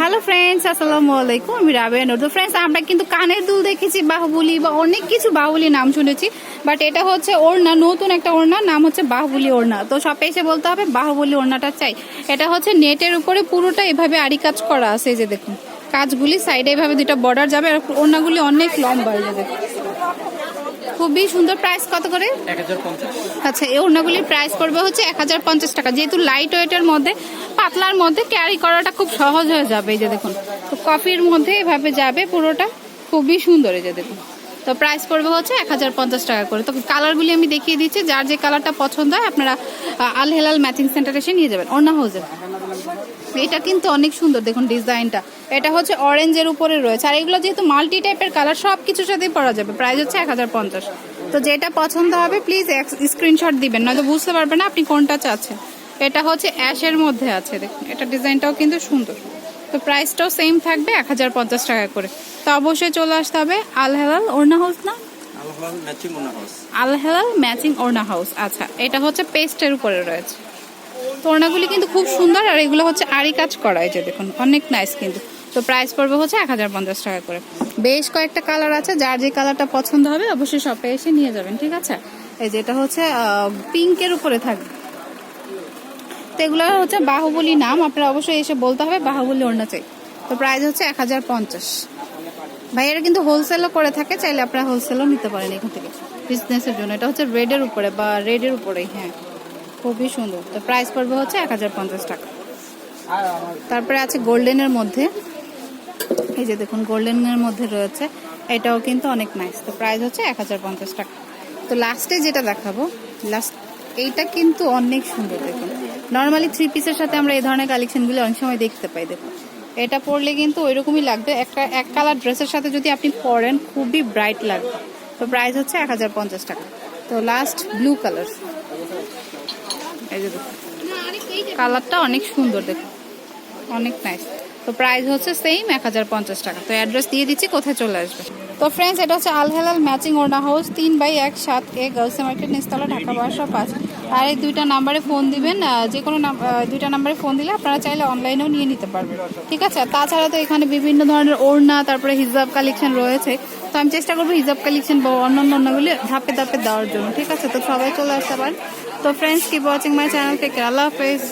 Hello friends আসসালামু আলাইকুম আমি রাবেয়া নুর তো ফ্রেন্ডস আমরা কিন্তু কানের দুল দেখেছি, বাহুবলি বা অনেক কিছু বাহুবলি নাম শুনেছি বাট এটা হচ্ছে ওড়না, নতুন একটা ওড়না, নাম হচ্ছে বাহুবলি ওড়না। তো সব এসে বলতে হবে, বাহুবলি ওড়নাটা চাই। এটা হচ্ছে নেটের উপরে পুরোটা এভাবে আড়ি কাজ করা আছে যে দেখুন। কাজগুলি সাইডে এভাবে দুইটা বর্ডার যাবে, আর ওড়নাগুলি অনেক লম্বা, এই যে দেখুন। খুবই সুন্দর প্রাইস কত করে? আচ্ছা এই ওড়নাগুলির প্রাইস পড়বে হচ্ছে এক হাজার পঞ্চাশ টাকা। যেহেতু লাইট ওয়েটের মধ্যে পাতলার মধ্যে ক্যারি করাটা খুব সহজ হয়ে যাবে এই যে দেখুন। তো কফির মধ্যে এভাবে যাবে পুরোটা। খুবই সুন্দর এই যে দেখুন। তো প্রাইস পড়বে হচ্ছে এক হাজার পঞ্চাশ টাকা করে। তো কালারগুলি আমি দেখিয়ে দিচ্ছি। যার যে কালারটা পছন্দ হয়, আপনারা আল হেলাল ম্যাচিং সেন্টার এসে নিয়ে যাবেন। ওড়না হাউসে এটা কিন্তু অনেক সুন্দর, দেখুন ডিজাইনটা। এটা হচ্ছে অরেঞ্জের উপরে রয়েছে। আর এগুলো যেহেতু মাল্টি টাইপের কালার সব কিছুর সাথেই পরা যাবে। প্রাইস হচ্ছে এক হাজার পঞ্চাশ। তো যেটা পছন্দ হবে প্লিজ স্ক্রিনশট দিবেন। নয়তো বুঝতে পারবেন না আপনি কোনটা চাচ্ছেন। এটা হচ্ছে অ্যাশের মধ্যে আছে, দেখুন। এটা ডিজাইনটাও কিন্তু সুন্দর। তো প্রাইসটাও সেম থাকবে এক হাজার পঞ্চাশ টাকা করে। তো অবশ্যই চলে আসতে হবে আল হেলাল ওড়না হাউস না? আল হেলাল ম্যাচিং ওড়না হাউস আচ্ছা। এটা হচ্ছে পেস্টের উপরে রয়েছে। তো ওড়নাগুলি কিন্তু খুব সুন্দর আর এগুলো হচ্ছে আড়ি কাজ করা এই যে দেখুন অনেক নাইস কিন্তু। তো প্রাইস পড়বে হচ্ছে এক হাজার পঞ্চাশ টাকা করে। বেশ কয়েকটা কালার আছে যার যে কালারটা পছন্দ হবে অবশ্যই শপে এসে নিয়ে যাবেন ঠিক আছে? এই যে এটা হচ্ছে পিঙ্কের উপরে থাকবে। তো এগুলো হচ্ছে বাহুবলী নাম, আপনারা অবশ্যই এসে বলতে হবে বাহুবলী ওড়না চাই তো প্রাইস হচ্ছে এক হাজার পঞ্চাশ। ভাইয়েরা কিন্তু হোলসেলও করে থাকে, চাইলে আপনারা হোলসেলও নিতে পারেন এখান থেকে। বিজনেসের জন্য। এটা হচ্ছে রেডের উপরে বা রেডের উপরেই হ্যাঁ। খুবই সুন্দর। তো প্রাইস পড়বে হচ্ছে এক হাজার পঞ্চাশ টাকা। তারপরে আছে গোল্ডেনের মধ্যে। এই যে দেখুন গোল্ডেনের মধ্যে রয়েছে। এটাও কিন্তু অনেক নাইস তো প্রাইস হচ্ছে এক হাজার পঞ্চাশ টাকা। তো লাস্টে যেটা দেখাবো লাস্ট এইটা কিন্তু অনেক সুন্দর দেখুন। নর্মালি থ্রি পিসের সাথে আমরা এই ধরনের কালেকশনগুলো অনেক সময় দেখতে পাই দেখুন এটা পরলে কিন্তু ওইরকমই লাগবে। একটা, এক কালার ড্রেসের সাথে যদি আপনি পরেন, খুবই ব্রাইট লাগবে। তো প্রাইস হচ্ছে এক হাজার পঞ্চাশ টাকা। তো লাস্ট ব্লু কালার কালারটা অনেক সুন্দর দেখুন অনেক নাইস তো প্রাইস হচ্ছে সেম এক হাজার পঞ্চাশ টাকা। তো অ্যাড্রেস দিয়ে দিচ্ছি, কোথায় চলে আসবে? তো ফ্রেন্ডস এটা হচ্ছে আলহেলাল ম্যাচিং ওড়না হাউস তিন বাই এক, সাত এ গার্লস মার্কেট নিস্তলা ঢাকা বারোশো পাঁচ। আর এই দুইটা নাম্বারে ফোন দিবেন যে কোনো দুইটা নাম্বারে ফোন দিলে আপনারা চাইলে অনলাইনেও নিয়ে নিতে পারবেন। ঠিক আছে? তাছাড়া তো এখানে বিভিন্ন ধরনের ওড়না, তারপরে হিজাব কালেকশন রয়েছে। তো আমি চেষ্টা করব হিজাব কালেকশন বা অন্য অন্যগুলি ধাপে ধাপে দেওয়ার জন্য। ঠিক আছে? তো সবাই চলে আসতে পারেন। তো friends keep watching my channel থেকে আল্লাহ হাফেজ।